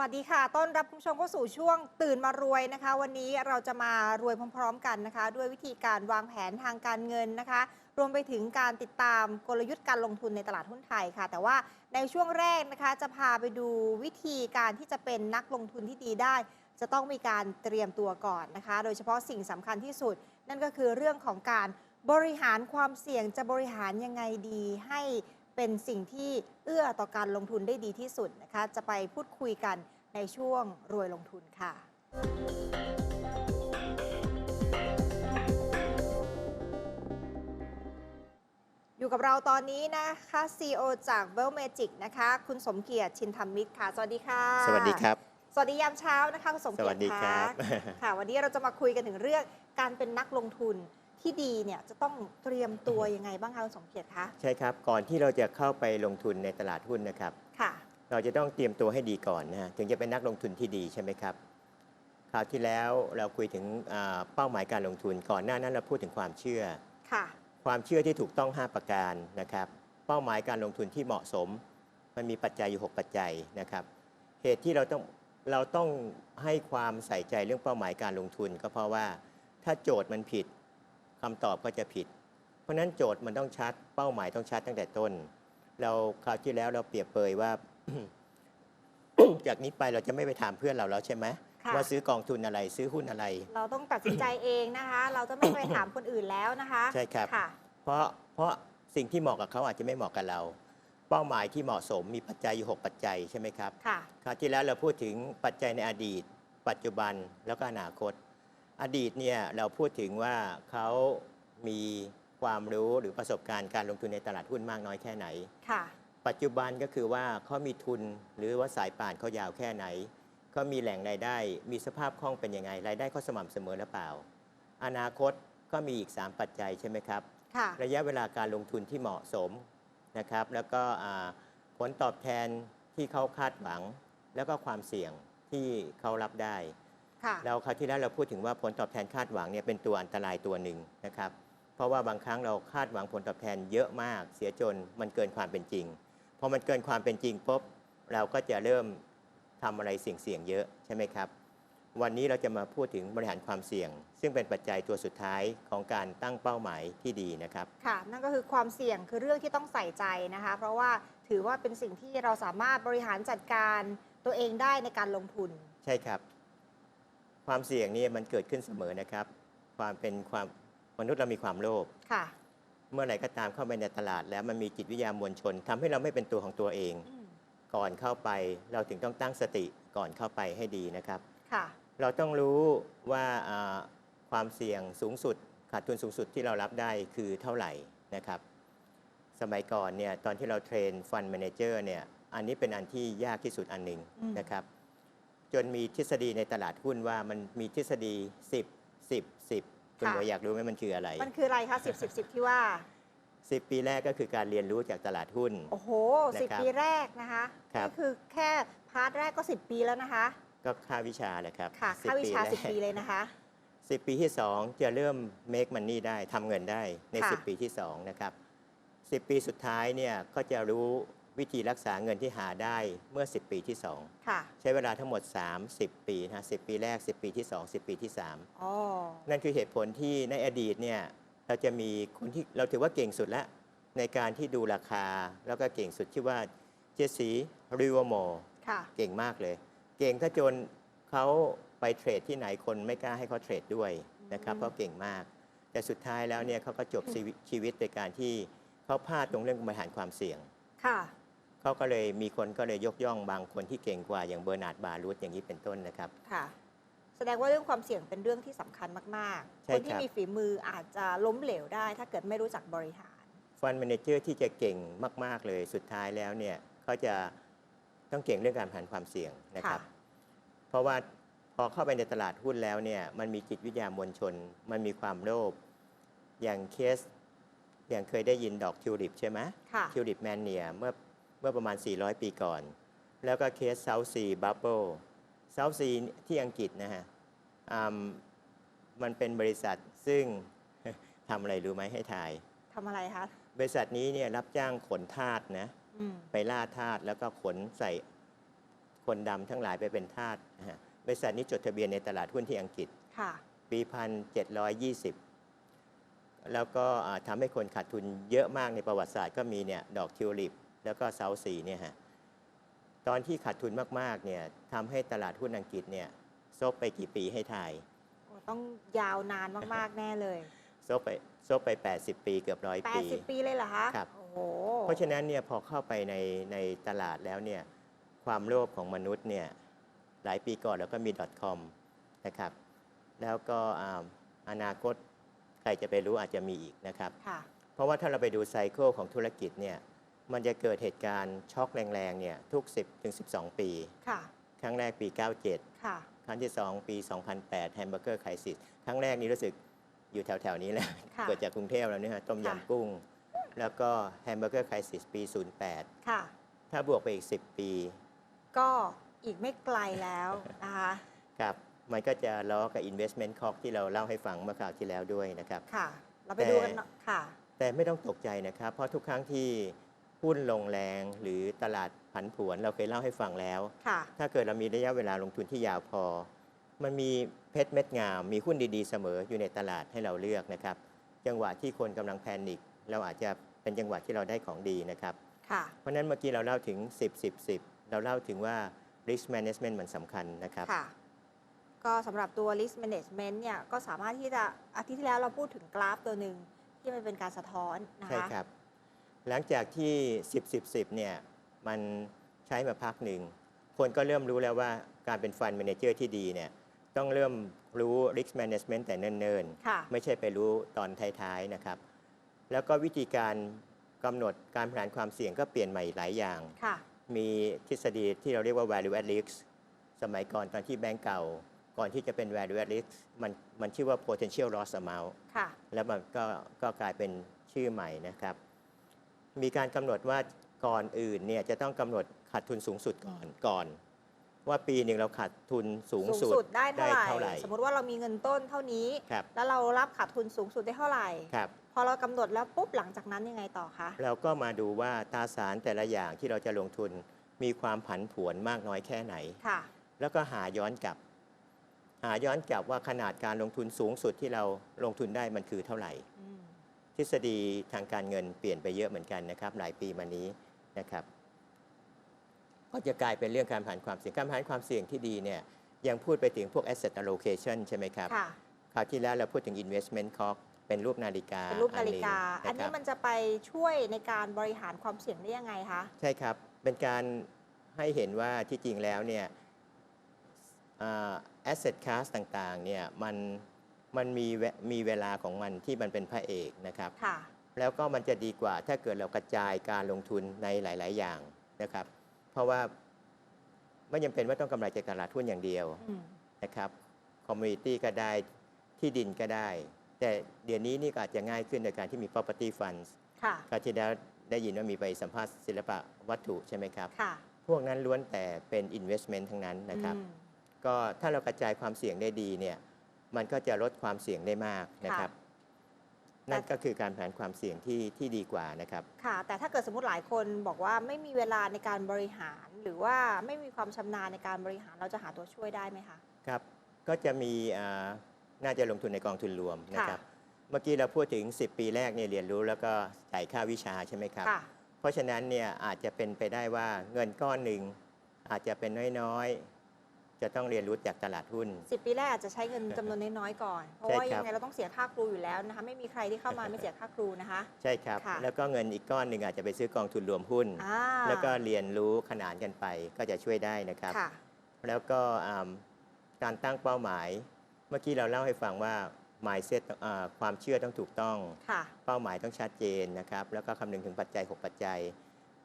วัสดีค่ะ ต้อนรับคุณผู้ชมเข้าสู่ช่วงตื่นมารวยนะคะ วันนี้เราจะมารวยพร้อม ๆ กันนะคะ ด้วยวิธีการวางแผนทางการเงินนะคะ รวมไปถึงการติดตามกลยุทธ์การลงทุนในตลาดหุ้นไทยค่ะ แต่ว่าในช่วงแรกนะคะจะพาไปดูวิธีการที่จะเป็นนักลงทุนที่ดีได้ จะต้องมีการเตรียมตัวก่อนนะคะ โดยเฉพาะสิ่งสำคัญที่สุด นั่นก็คือเรื่องของการบริหารความเสี่ยงจะบริหารยังไงดีให้ เป็นสิ่งที่เอื้อต่อการลงทุนได้ดีที่สุดนะคะ จะไปพูดคุยกันในช่วงรวยลงทุนค่ะ อยู่กับเราตอนนี้นะคะ CEO จาก w e l l Magic นะคะ คุณสมเกียรติชินธรรมมิตรค่ะ สวัสดีค่ะ สวัสดีครับ สวัสดียามเช้านะคะคุณสมสเกียวัรสติดีครับะค่ะ วันนี้เราจะมาคุยกันถึงเรื่องการเป็นนักลงทุน ที่ดีเนี่ยจะต้องเตรียมตัวยังไงบ้างคะคุณสมเกียรติคะใช่ครับ ก่อนที่เราจะเข้าไปลงทุนในตลาดหุ้นนะครับ ค่ะ เราจะต้องเตรียมตัวให้ดีก่อนนะฮะถึงจะเป็นนักลงทุนที่ดีใช่ไหมครับ คราวที่แล้วเราคุยถึงอ่าเป้าหมายการลงทุน ก่อนหน้านั้นเราพูดถึงความเชื่อ ค่ะ ความเชื่อที่ถูกต้อง 5 ประการนะครับ เป้าหมายการลงทุนที่เหมาะสม มันมีปัจจัยอยู่ 6 ปัจจัยนะครับ เหตุที่เราต้องเราต้องให้ความใส่ใจเรื่องเป้าหมายการลงทุน ก็เพราะว่าถ้าโจทย์มันผิด คำตอบก็จะผิด เพราะฉะนั้นโจทย์มันต้องชัด เป้าหมายต้องชัดตั้งแต่ต้น เราคราวที่แล้วเราเปรียบเปยว่า จากนี้ไปเราจะไม่ไปถามเพื่อนเราแล้วใช่ไหมค่ะ ว่าซื้อกองทุนอะไรซื้อหุ้นอะไร เราต้องตัดสินใจเองนะคะ เราจะไม่ไปถามคนอื่นแล้วนะคะใช่ครับ ค่ะ เพราะเพราะสิ่งที่เหมาะกับเขาอาจจะไม่เหมาะกับเรา เป้าหมายที่เหมาะสมมีปัจจัยอยู่6ปัจจัยใช่ไหมครับ ค่ะ คราวที่แล้วเราพูดถึงปัจจัยในอดีต ปัจจุบันแล้วก็อนาคต อดีตเนี่ยเราพูดถึงว่าเขามีความรู้หรือประสบการณ์การลงทุนในตลาดหุ้นมากน้อยแค่ไหน ค่ะ ปัจจุบันก็คือว่าเขามีทุนหรือว่าสายป่านเขายาวแค่ไหนเขามีแหล่งรายได้ มีสภาพคล่องเป็นยังไงรายได้เขาสม่ำเสมอหรือเปล่า อนาคตก็มีอีก 3 ปัจจัยใช่ไหมครับ ค่ะ ระยะเวลาการลงทุนที่เหมาะสมนะครับ แล้วก็อ่าผลตอบแทนที่เขาคาดหวัง แล้วก็ความเสี่ยงที่เขารับได้ ค่ะเราคราวที่แล้วเราพูดถึงว่าผลตอบแทนคาดหวังเนี่ยเป็นตัวอันตรายตัวหนึ่งนะครับ เพราะว่าบางครั้งเราคาดหวังผลตอบแทนเยอะมาก เสียจนมันเกินความเป็นจริง พอมันเกินความเป็นจริงปุ๊บเราก็จะเริ่มทำอะไรเสี่ยงๆเยอะใช่ไหมครับ วันนี้เราจะมาพูดถึงบริหารความเสี่ยง ซึ่งเป็นปัจจัยตัวสุดท้ายของการตั้งเป้าหมายที่ดีนะครับ ค่ะ นั่นก็คือความเสี่ยงคือเรื่องที่ต้องใส่ใจนะคะ เพราะว่าถือว่าเป็นสิ่งที่เราสามารถบริหารจัดการตัวเองได้ในการลงทุน ใช่ครับ ความเสี่ยงนี่มันเกิดขึ้นเสมอนะครับ ความเป็นความมนุษย์เรามีความโลภค่ะ เมื่อไหร่ก็ตามเข้าไปในตลาด แล้วมันมีจิตวิทยามวลชนทำให้เราไม่เป็นตัวของตัวเองอืมก่อนเข้าไปเราถึงต้องตั้งสติก่อนเข้าไปให้ดีนะครับค่ะ เราต้องรู้ว่าอ่าความเสี่ยงสูงสุดขาดทุนสูงสุดที่เรารับได้คือเท่าไหร่นะครับ สมัยก่อนเนี่ยตอนที่เราเทรนฟัน d ม a นเจอร์เนี่ยอันนี้เป็นอันที่ยากที่สุดอันหนึ่งอืมนะครับ จนมีทฤษฎีในตลาดหุ้นว่ามันมีทฤษฎี 10 10 10 คุณหมวยอยากรู้ไหมมันคืออะไร มันคืออะไรคะสิบสิบสิบที่ว่า 10 ปีแรกก็คือการเรียนรู้จากตลาดหุ้น โอ้โหนะสิบครับปีแรกนะคะครับนี่คือแค่พาร์ทแรกก็สิบปีแล้วนะคะ ก็ค่าวิชาแหละครับค่ะ10ค่าวิชาแรกสิบปีเลยนะคะ10 ปีที่ 2 จะเริ่ม make money ได้ทำเงินได้ในค่ะ10 ปีที่ 2 นะครับ 10 ปีสุดท้ายเนี่ยก็จะรู้ วิธีรักษาเงินที่หาได้เมื่อ 10 ปีที่ ค่ะ2 ใช้เวลาทั้งหมด 30 ปีนะ10 ปีแรก 10 ปีที่ 2 10 ปีที่ อ๋อ3 นั่นคือเหตุผลที่ในอดีตเนี่ยเราจะมีคนที่เราถือว่าเก่งสุดแล้ว ในการที่ดูราคาแล้วก็เก่งสุดที่ว่าเจสซีริวโม ค่ะ เก่งมากเลย เก่งถ้าจนเขาไปเทรดที่ไหนคนไม่กล้าให้เขาเทรดด้วยนะครับอืม เพราะเก่งมาก แต่สุดท้ายแล้วเนี่ยเขาก็จบชีวิตชีวิตโดยการที่เขาพลาดตรงเรื่องบริหารความเสี่ยง ค่ะ เขาก็เลยมีคนก็เลยยกย่องบางคนที่เก่งกว่าอย่างเบอร์นาร์ดบารูทอย่างนี้เป็นต้นนะครับ ค่ะ แสดงว่าเรื่องความเสี่ยงเป็นเรื่องที่สำคัญมากๆใช่คนที่ครับมีฝีมืออาจจะล้มเหลวได้ ถ้าเกิดไม่รู้จักบริหารฟัน d ม a นเจอร์ที่จะเก่งมาก ๆเลยสุดท้ายแล้วเนี่ยเขาจะต้องเก่งเรื่องการบริหารความเสี่ยงนะครับค่ะเพราะว่าพอเข้าไปในตลาดหุ้นแล้วเนี่ยมันมีจิตวิทยามวลชน มันมีความโลภอย่างเคสอย่างเคยได้ยินดอกทิวลิปใช่ไหมค่ะทิวลิปแมนเนียเมื่อ เมื่อประมาณ 400 ปีก่อน แล้วก็เคสเซาท์ซีบับเบิลเซาท์ซีที่อังกฤษนะฮะอืมมันเป็นบริษัทซึ่งทำอะไรรู้ไหมให้ทายทำอะไรคะ บริษัทนี้เนี่ยรับจ้างขนทาสนะอืมไปล่าทาสแล้วก็ขนใส่ขคนดำทั้งหลายไปเป็นทาสนะฮะบริษัทนี้จดทะเบียนในตลาดหุ้นที่อังกฤษค่ะปี1720 แล้วก็อ่าทำให้คนขาดทุนเยอะมากในประวัติศาสตร์ก็มีเนี่ยดอกทิวลิป แล้วก็เซาซีเนี่ยฮะตอนที่ขาดทุนมากๆเนี่ยทำให้ตลาดหุ้นอังกฤษเนี่ยซบไปกี่ปีให้ทายโอ้ต้องยาวนานมากๆแน่เลยซบไปซบไป 80 ปีเกือบร้อยปี 80 ปีเลยเหรอคะครับโอ้โหเพราะฉะนั้นเนี่ยพอเข้าไปในในตลาดแล้วเนี่ยความโลภของมนุษย์เนี่ยหลายปีก่อนเราก็มี .com นะครับ แล้วก็อ่าอนาคตใครจะไปรู้อาจจะมีอีกนะครับค่ะเพราะว่าถ้าเราไปดูไซเคิลของธุรกิจเนี่ย มันจะเกิดเหตุการณ์ช็อกแรงๆเนี่ยทุก 10ถึง12 ปี ค่ะ ครั้งแรกปี 97 ค่ะ ครั้งที่ 2 ปี 2008 แฮมเบอร์เกอร์ไครซิสครั้งแรกนี้รู้สึกอยู่แถวๆนี้แหละค่ะเกิดจากกรุงเทพแล้วเนี่ยฮะต้มค่ะ ยำกุ้ง แล้วก็แฮมเบอร์เกอร์ไครซิสปี08ค่ะถ้าบวกไปอีก 10 ปีก็อีกไม่ไกลแล้วนะคะ ครับมันก็จะล้อกับ Investment Cost ที่เราเล่าให้ฟังเมื่อคราวที่แล้วด้วยนะครับ ค่ะ เราไปดูกันเนอะค่ะ แต่ไม่ต้องตกใจนะครับ เพราะทุกครั้งที่ หุ้นลงแรงหรือตลาดผันผวนเราเคยเล่าให้ฟังแล้วค่ะถ้าเกิดเรามีระยะเวลาลงทุนที่ยาวพอ มันมีเพชรเม็ดงาม มีหุ้นดีๆ เสมออยู่ในตลาดให้เราเลือกนะครับ จังหวะที่คนกำลังแพนิคเราอาจจะเป็นจังหวะที่เราได้ของดีนะครับค่ะเพราะฉะนั้นเมื่อกี้เราเล่าถึง 10 10 10 เราเล่าถึงว่า risk management มันสำคัญนะครับค่ะก็สำหรับตัว risk management เนี่ยก็สามารถที่จะอาทิตย์ที่แล้วเราพูดถึงกราฟตัวหนึ่งที่มันเป็นการสะท้อนนะใช่คะครับ หลังจากที่ 10 10 10เนี่ยมันใช้มาพักหนึ่ง คนก็เริ่มรู้แล้วว่าการเป็นฟัน d ม a นเจอร์ที่ดีเนี่ยต้องเริ่มรู้ risk management แต่เนิ่นค่ะๆไม่ใช่ไปรู้ตอนท้ายๆนะครับ แล้วก็วิธีการกำหนดการบริหารความเสี่ยงก็เปลี่ยนใหม่หลายอย่างค่ะมีทฤษฎีที่เราเรียกว่า value at risk สมัยก่อนตอนที่แบงก์เก่า ก่อนที่จะเป็น value at risk มันมันชื่อว่า potential loss amount ค่ะแล้วมันก็ก็กลายเป็นชื่อใหม่นะครับ มีการกำหนดว่าก่อนอื่นเนี่ยจะต้องกำหนดขาดทุนสูงสุดก่อนก่อน ว่าปีหนึ่งเราขาดทุนสูงสูงสุดสุดได้เท่าไหร่เท่าไหร่ สมมติว่าเรามีเงินต้นเท่านี้ครับแล้วเรารับขาดทุนสูงสุดได้เท่าไหร่ครับพอเรากำหนดแล้วปุ๊บหลังจากนั้นยังไงต่อคะเราก็มาดูว่าตราสารแต่ละอย่างที่เราจะลงทุนมีความผันผวนมากน้อยแค่ไหนค่ะ แล้วก็หาย้อนกลับ หาย้อนกลับว่าขนาดการลงทุนสูงสุดที่เราลงทุนได้มันคือเท่าไหร่อืม ทฤษฎีทางการเงินเปลี่ยนไปเยอะเหมือนกันนะครับ หลายปีมานี้นะครับ ก็จะกลายเป็นเรื่องการผ่านความเสี่ยงการผ่านความเสี่ยงที่ดีเนี่ยยังพูดไปถึงพวก asset allocation ใช่ไหมครับค่ะคราวที่แล้วเราพูดถึง investment cost เป็นรูปนาฬิกาเป็นรูปนาฬิกาหอันงนี้ะครับมันจะไปช่วยในการบริหารความเสี่ยงได้ยังไงคะใช่ครับเป็นการให้เห็นว่าที่จริงแล้วเนี่ยอ่า asset class ต่างๆเนี่ยมัน มันมีเวมีเวลาของมันที่มันเป็นพระเอกนะครับ ค่ะ แล้วก็มันจะดีกว่าถ้าเกิดเรากระจายการลงทุนในหลาย ๆ อย่างนะครับ เพราะว่าไม่จำเป็นว่าต้องกำไรจากตลาดหุ้นอย่างเดียวอืม นะครับคอมมูนิตี้ก็ได้ที่ดินก็ได้ แต่เดี๋ยวนี้นี่ก็อาจจะง่ายขึ้นโดยการที่มี property funds ค่ะ คราวที่แล้วได้ยินว่ามีไปสัมภาษณ์ศิลปะวัตถุใช่ไหมครับ ค่ะพวกนั้นล้วนแต่เป็น investment ทั้งนั้นนะครับ อืมก็ถ้าเรากระจายความเสี่ยงได้ดีเนี่ย มันก็จะลดความเสี่ยงได้มากนะครับ นั่นก็คือการแผนความเสี่ยงที่ที่ดีกว่านะครับ ค่ะ แต่ถ้าเกิดสมมติหลายคนบอกว่าไม่มีเวลาในการบริหาร หรือว่าไม่มีความชำนาญในการบริหารเราจะหาตัวช่วยได้ไหมคะ ครับ ก็จะมีอ่าน่าจะลงทุนในกองทุนรวมนะครับค่ะเมื่อกี้เราพูดถึง 10 ปีแรกเนี่ยเรียนรู้แล้วก็จ่ายค่าวิชาใช่ไหมครับค่ะเพราะฉะนั้นเนี่ยอาจจะเป็นไปได้ว่าเงินก้อนหนึ่งอาจจะเป็นน้อยๆ จะต้องเรียนรู้จากตลาดหุ้นสิบปีแรกอาจจะใช้เงินจำนวนน้อยๆก่อน เพราะใช่ว่าครับยังไงเราต้องเสียค่าครูอยู่แล้วนะคะ ไม่มีใครที่เข้ามาไม่เสียค่าครูนะคะ ใช่ครับค่ะแล้วก็เงินอีกก้อนหนึ่งอาจจะไปซื้อกองทุนรวมหุ้นอ่าแล้วก็เรียนรู้ขนานกันไปก็จะช่วยได้นะครับค่ะแล้วก็อ่าการตั้งเป้าหมาย เมื่อกี้เราเล่าให้ฟังว่า mindset อ่าความเชื่อต้องถูกต้องค่ะเป้าหมายต้องชัดเจนนะครับ แล้วก็คำนึงถึงปัจจัย 6 ปัจจัย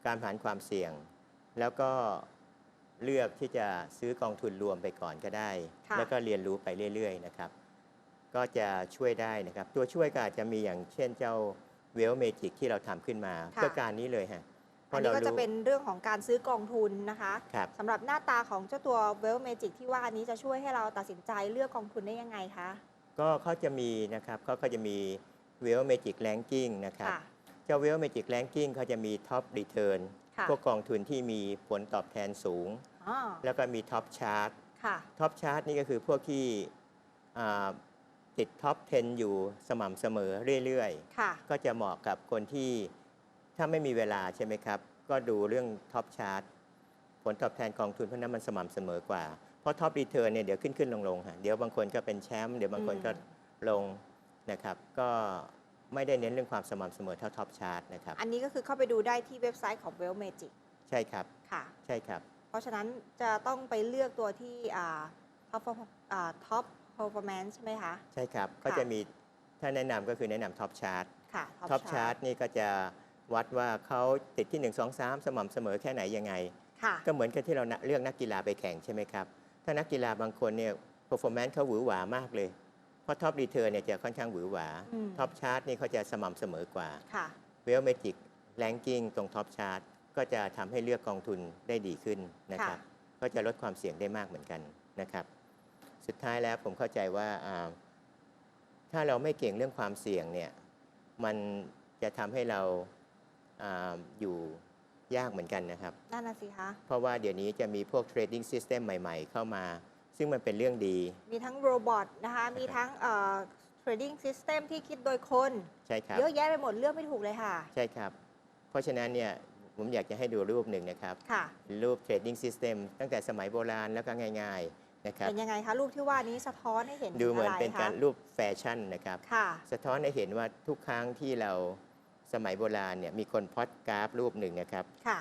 การผ่านความเสี่ยง แล้วก็ เลือกที่จะซื้อกองทุนรวมไปก่อนก็ได้ ค่ะแล้วก็เรียนรู้ไปเรื่อยๆนะครับ ก็จะช่วยได้นะครับ ตัวช่วยก็อาจจะมีอย่างเช่นเจ้าเวลเมจิกที่เราทำขึ้นมาเพื่อการนี้เลยฮะเพอันราะนี้เราก็จะรู้เป็นเรื่องของการซื้อกองทุนนะคะครับ สำหรับหน้าตาของเจ้าตัวเวลเมจิกที่ว่านี้จะช่วยให้เราตัดสินใจเลือกกองทุนได้ยังไงคะ ก็เขาจะมีนะครับเขาก็จะมีเวลเมจิกแ a งกิ้งนะครับ ค่ะ เจ้าเวลเมจิกแ a งกิ้งเขาจะมีท็อปรีเทิร์นค่ะ พวกกองทุนที่มีผลตอบแทนสูงอ๋อ แล้วก็มีท็อปชาร์ตค่ะท็อปชาร์ตนี่ก็คือพวกที่อ่าติดท็อป 10 อยู่สม่ำเสมอเรื่อยค่ะๆก็จะเหมาะกับคนที่ถ้าไม่มีเวลาใช่ไหมครับ ก็ดูเรื่องท็อปชาร์ตผลตอบแทนกองทุนเพราะนั้นมันสม่ำเสมอกว่า เพราะท็อปรีเทิร์นเนี่ยเดี๋ยวขึ้นขึ้นลงลงๆฮะเดี๋ยวบางคนก็เป็นแชมป์เดี๋ยวบางคนก็อืมลงนะครับ ก็ไม่ได้เน้นเรื่องความสม่ำเสมอเท่าท็อปชาร์ตนะครับ อันนี้ก็คือเข้าไปดูได้ที่เว็บไซต์ของ Well Magic ใช่ครับ ค่ะ ใช่ครับ เพราะฉะนั้นจะต้องไปเลือกตัวที่อ่า top อ่า top performance ใช่ไหมคะ ใช่ครับ ก็ค่ะจะมีถ้าแนะนำก็คือแนะนำท็อปชาร์ตค่ะท็อปชาร์ตนี่ก็จะวัดว่าเขาติดที่ 1 2 3 สม่ำเสมอแค่ไหนยังไงค่ะก็เหมือนกับที่เราเลือกนักกีฬาไปแข่งใช่ไหมครับ ถ้านักกีฬาบางคนเนี่ย performance เขาหวือหวามากเลย เพราะท็อปรีเทิร์นเนี่ยจะค่อนข้างหวือหวาอืมท็อปชาร์ตนี่เขาจะสม่ำเสมอกว่าค่ะเวลเมจิกแลนกิ้งตรงท็อปชาร์ต ก็จะทำให้เลือกกองทุนได้ดีขึ้นนะครับ ก็จะลดความเสี่ยงได้มากเหมือนกันนะครับ สุดท้ายแล้วผมเข้าใจว่าอ่าถ้าเราไม่เก่งเรื่องความเสี่ยงเนี่ยมันจะทำให้เราอาอยู่ยากเหมือนกันนะครับนั่นน่ะสิคะเพราะว่าเดี๋ยวนี้จะมีพวก trading system ใหม่ ๆ เข้ามา ซึ่งมันเป็นเรื่องดี มีทั้งโรบอทนะคะ มีทั้งเอ่อ trading system ที่คิดโดยคน ใช่ครับ เยอะแยะไปหมดเลือกไม่ถูกเลยค่ะ ใช่ครับ เพราะฉะนั้นเนี่ย ผมอยากจะให้ดูรูปหนึ่งนะครับ ค่ะเป็นรูป trading system ตั้งแต่สมัยโบราณแล้วก็ง่าย ๆ นะครับ เป็นยังไงคะ รูปที่ว่านี้สะท้อนให้เห็นดูเหมือนถึงะไเป็นการคะรูปแฟชั่นนะครับ ค่ะ สะท้อนให้เห็นว่าทุกครั้งที่เราสมัยโบราณเนี่ยมีคนพอดกราฟรูปหนึ่งนะครับ ค่ะ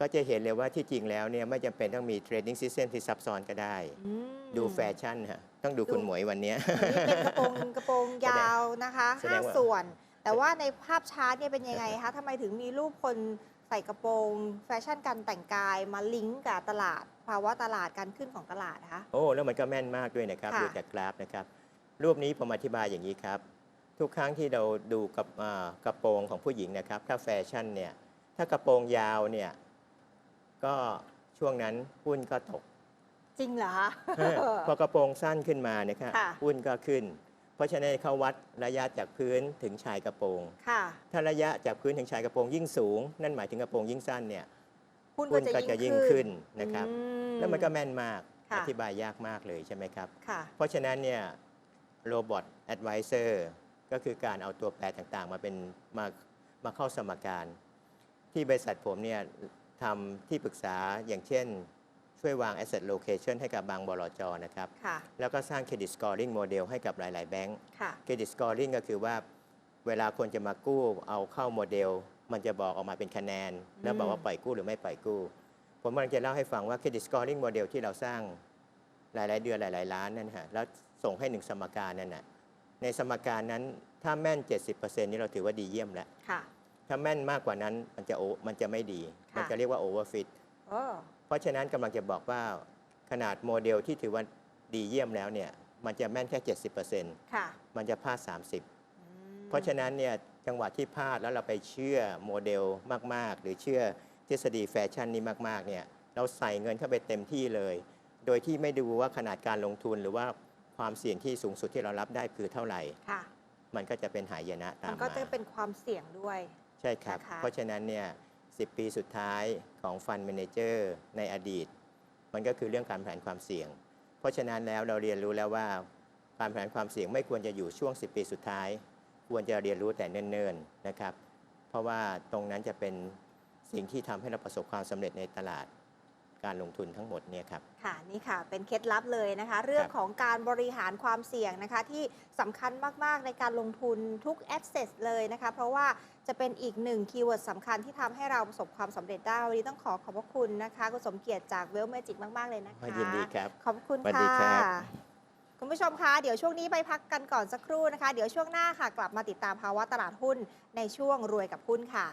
ก็จะเห็นเลยว่าที่จริงแล้วเนี่ยไม่จำเป็นต้องมี trading system ที่ซับซ้อนก็ได้ อืม ดูแฟชั่นฮะต้องดูคุณหมวยวันเนี้ย อันนี้เป็นกระโปรงกระโปรงยาวนะคะแสดห้างว่า ส่วน แต่ว่าในภาพชาร์ตเนี่ยเป็นยังไงคะทำไมถึงมีรูปคนใส่กระโปรง แฟชั่นการแต่งกายมาลิงก์กับตลาด ภาวะตลาดการขึ้นของตลาดนะคะ โอ้ แล้วมันก็แม่นมากด้วยนะครับค่ะ ดูจากกราฟนะครับ รูปนี้ผมอธิบายอย่างนี้ครับ ทุกครั้งที่เราดูกับอ่ากระโปรงของผู้หญิงนะครับ ถ้าแฟชั่นเนี่ย ถ้ากระโปรงยาวเนี่ย ก็ช่วงนั้นหุ้นก็ตก จริงเหรอคะ พอกระโปรงสั้นขึ้นมาเนะครับค่ะ หุ้นก็ขึ้นเพ ราะฉะนั้นเขาวัดระยะจากพื้นถึงชายกระโปรง ค่ะ ถ้าระยะจากพื้นถึงชายกระโปรงยิ่งสูง นั่นหมายถึงกระโปรงยิ่งสั้นเนี่ยหุ้นหุ้นก็ก็จะจะยิ่ยิ่งงขึ้ขึ้นนนะครับ อืมแล้วมันก็แม่นมากค่ะ อธิบายยากมากเลยใช่ไหมครับ ค่ะ เพราะฉะนั้นเนี่ยโรบอทแอดไวเซอร์ก็คือการเอาตัวแปรต่างๆ มาเป็นมามาเข้าสมการ ที่บริษัทผมเนี่ยทำที่ปรึกษาอย่างเช่น ช่วยวาง asset location ให้กับบางบลจนะครับ ค่ะ แล้วก็สร้าง credit scoring model ให้กับหลาย ๆ แบงก์ ค่ะ credit scoring ก็คือว่าเวลาคนจะมากู้เอาเข้าโมเดล มันจะบอกออกมาเป็นคะแนน แล้วบอกว่าปล่อยกู้หรือไม่ปล่อยกู้ ผมกำลังจะเล่าให้ฟังว่า credit scoring model ที่เราสร้างหลาย ๆ เดือนหลาย ๆ ล้านนั่นฮะแล้วส่งให้หนึ่งสมการนั่นน่ะในสมการนั้นถ้าแม่น 70%นี่เราถือว่าดีเยี่ยมแล้ว ค่ะ ถ้าแม่นมากกว่านั้นมันจะโอมันจะไม่ดีค่ะมันจะเรียกว่า overfit โอ้เพราะฉะนั้นกำลังจะบอกว่าขนาดโมเดลที่ถือว่าดีเยี่ยมแล้วเนี่ยมันจะแม่นแค่ 70%ค่ะมันจะพลาด 30อืมเพราะฉะนั้นเนี่ยจังหวะที่พลาดแล้วเราไปเชื่อโมเดลมาก ๆ หรือเชื่อทฤษฎีแฟชั่นนี้มาก ๆ เนี่ยเราใส่เงินเข้าไปเต็มที่เลย โดยที่ไม่ดูว่าขนาดการลงทุนหรือว่าความเสี่ยงที่สูงสุดที่เรารับได้คือเท่าไหร่ค่ะมันก็จะเป็นหายนะตามัมนก็มาจะเป็นความเสี่ยงด้วย ใช่ครับนะคะเพราะฉะนั้นเนี่ย 10 ปีสุดท้ายของฟันเมนเจอร์ในอดีต มันก็คือเรื่องการแผนความเสี่ยง เพราะฉะนั้นแล้วเราเรียนรู้แล้วว่าการแผนความเสี่ยงไม่ควรจะอยู่ช่วง 10 ปีสุดท้าย ควรจะเรียนรู้แต่เนิ่นๆนะครับ เพราะว่าตรงนั้นจะเป็นสิ่งที่ทำให้เราประสบความสำเร็จในตลาด การลงทุนทั้งหมดเนี่ยครับ ค่ะนี่ค่ะ เป็นเคล็ดลับเลยนะคะ เรื่องของการบริหารความเสี่ยงนะคะ ที่สำคัญมาก ๆ ในการลงทุนทุก asset เลยนะคะ เพราะว่าจะเป็นอีกหนึ่งคีย์เวิร์ดสำคัญที่ทำให้เราประสบความสำเร็จได้ วันนี้ต้องขอขอบพระคุณนะคะคุณสมเกียรติจากเวลเมจิกมาก ๆ เลยนะคะยินดีครับ ขอบคุณสวัสดีค่ะครับคุณผู้ชมคะเดี๋ยวช่วงนี้ไปพักกันก่อนสักครู่นะคะ เดี๋ยวช่วงหน้าค่ะ กลับมาติดตามภาวะตลาดหุ้นในช่วงรวยกับหุ้นค่ะ